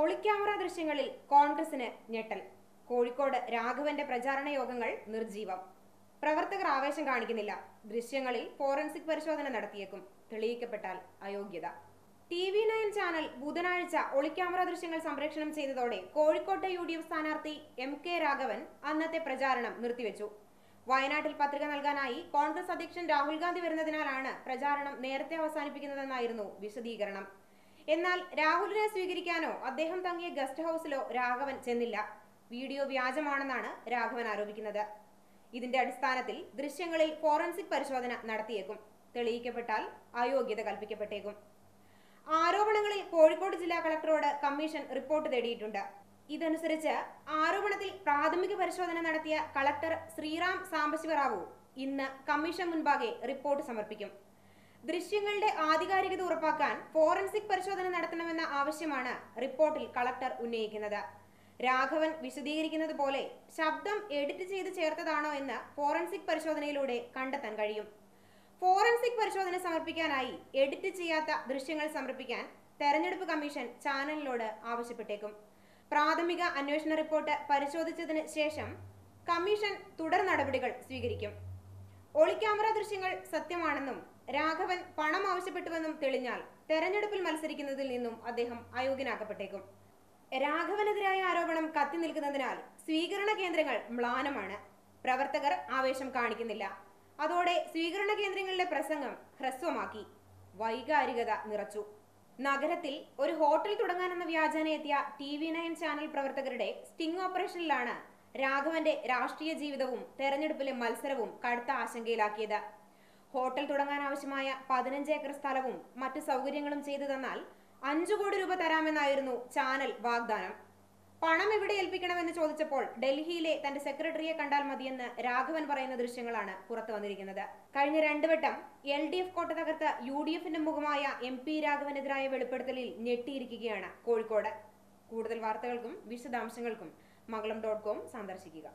ഒളിക്യാമറ ദൃശ്യങ്ങളിൽ കോൺഗ്രസിന് ഞെട്ടൽ. കോഴിക്കോട് രാഘവന്റെ പ്രചാരണ യോഗങ്ങൾ നിർജീവം പ്രവർത്തകർ ആവേശം കാണിക്കുന്നില്ല. ദൃശ്യങ്ങളിൽ ഫോറൻസിക് പരിശോധന നടത്തിയേക്കും. തെളിയിക്കപ്പെട്ടാൽ അയോഗ്യത. ടി വി നയൻ ചാനൽ ബുധനാഴ്ച ഒളിക്യാമറ ദൃശ്യങ്ങൾ സംപ്രേഷണം ചെയ്തതോടെ കോഴിക്കോട്ടെ യു ഡി എഫ് സ്ഥാനാർത്ഥി എം കെ രാഘവൻ അന്നത്തെ പ്രചാരണം നിർത്തിവെച്ചു. വയനാട്ടിൽ പത്രിക നൽകാനായി കോൺഗ്രസ് അധ്യക്ഷൻ രാഹുൽ ഗാന്ധി വരുന്നതിനാലാണ് പ്രചാരണം നേരത്തെ അവസാനിപ്പിക്കുന്നതെന്നായിരുന്നു വിശദീകരണം. എന്നാൽ രാഹുലിനെ സ്വീകരിക്കാനോ അദ്ദേഹം തങ്ങിയ ഗസ്റ്റ് ഹൌസിലോ രാഘവൻ ചെന്നില്ല. വീഡിയോ വ്യാജമാണെന്നാണ് രാഘവൻ ആരോപിക്കുന്നത്. ഇതിന്റെ അടിസ്ഥാനത്തിൽ ദൃശ്യങ്ങളിൽ ഫോറൻസിക് പരിശോധന നടത്തിയേക്കും. തെളിയിക്കപ്പെട്ടാൽ അയോഗ്യത കൽപ്പിക്കപ്പെട്ടേക്കും. ആരോപണങ്ങളിൽ കോഴിക്കോട് ജില്ലാ കളക്ടറോട് കമ്മീഷൻ റിപ്പോർട്ട് തേടിയിട്ടുണ്ട്. ഇതനുസരിച്ച് ആരോപണത്തിൽ പ്രാഥമിക പരിശോധന നടത്തിയ കളക്ടർ ശ്രീറാം സാംബശിവറാവു ഇന്ന് കമ്മീഷൻ മുൻപാകെ റിപ്പോർട്ട് സമർപ്പിക്കും. ദൃശ്യങ്ങളുടെ ആധികാരികത ഉറപ്പാക്കാൻ ഫോറൻസിക് പരിശോധന നടത്തണമെന്ന ആവശ്യമാണ് റിപ്പോർട്ടിൽ കളക്ടർ ഉന്നയിക്കുന്നത്. രാഘവൻ വിശദീകരിക്കുന്നത് പോലെ ശബ്ദം എഡിറ്റ് ചെയ്ത് ചേർത്തതാണോ എന്ന് ഫോറൻസിക് പരിശോധനയിലൂടെ കണ്ടെത്താൻ കഴിയും. ഫോറൻസിക് പരിശോധന സമർപ്പിക്കാനായി എഡിറ്റ് ചെയ്യാത്ത ദൃശ്യങ്ങൾ സമർപ്പിക്കാൻ തെരഞ്ഞെടുപ്പ് കമ്മീഷൻ ചാനലിനോട് ആവശ്യപ്പെട്ടേക്കും. പ്രാഥമിക അന്വേഷണ റിപ്പോർട്ട് പരിശോധിച്ചതിന് ശേഷം കമ്മീഷൻ തുടർ നടപടികൾ സ്വീകരിക്കും. ഒളിക്യാമറ ദൃശ്യങ്ങൾ സത്യമാണെന്നും രാഘവൻ പണം ആവശ്യപ്പെട്ടുവെന്നും തെളിഞ്ഞാൽ തെരഞ്ഞെടുപ്പിൽ മത്സരിക്കുന്നതിൽ നിന്നും അദ്ദേഹം അയോഗ്യനാക്കപ്പെട്ടേക്കും. രാഘവനെതിരായ ആരോപണം കത്തി നിൽക്കുന്നതിനാൽ സ്വീകരണ കേന്ദ്രങ്ങൾ മ്ലാനമാണ്. പ്രവർത്തകർ ആവേശം കാണിക്കുന്നില്ല. അതോടെ സ്വീകരണ കേന്ദ്രങ്ങളിലെ പ്രസംഗം ഹ്രസ്വമാക്കി. വൈകാരികത നിറച്ചു. നഗരത്തിൽ ഒരു ഹോട്ടൽ തുടങ്ങാനെന്ന വ്യാജനെത്തിയ ടി വി നയൻ ചാനൽ പ്രവർത്തകരുടെ സ്റ്റിംഗ് ഓപ്പറേഷനിലാണ് രാഘവന്റെ രാഷ്ട്രീയ ജീവിതവും തെരഞ്ഞെടുപ്പിലെ മത്സരവും കടുത്ത ആശങ്കയിലാക്കിയത്. ഹോട്ടൽ തുടങ്ങാൻ ആവശ്യമായ പതിനഞ്ച് ഏക്കർ സ്ഥലവും മറ്റു സൗകര്യങ്ങളും ചെയ്തു തന്നാൽ അഞ്ചു കോടി രൂപ തരാമെന്നായിരുന്നു ചാനൽ വാഗ്ദാനം. പണം എവിടെ ഏൽപ്പിക്കണമെന്ന് ചോദിച്ചപ്പോൾ ഡൽഹിയിലെ തന്റെ സെക്രട്ടറിയെ കണ്ടാൽ മതിയെന്ന് രാഘവൻ പറയുന്ന ദൃശ്യങ്ങളാണ് പുറത്തു വന്നിരിക്കുന്നത്. കഴിഞ്ഞ രണ്ടു വട്ടം എൽ ഡി എഫ് കോട്ട യു ഡി എഫിന്റെ മുഖമായ എം പി രാഘവനെതിരായ വെളിപ്പെടുത്തലിൽ ഞെട്ടിയിരിക്കുകയാണ് കോഴിക്കോട്. കൂടുതൽ വാർത്തകൾക്കും വിശദാംശങ്ങൾക്കും മംഗളം ഡോട്ട് കോം സന്ദർശിക്കുക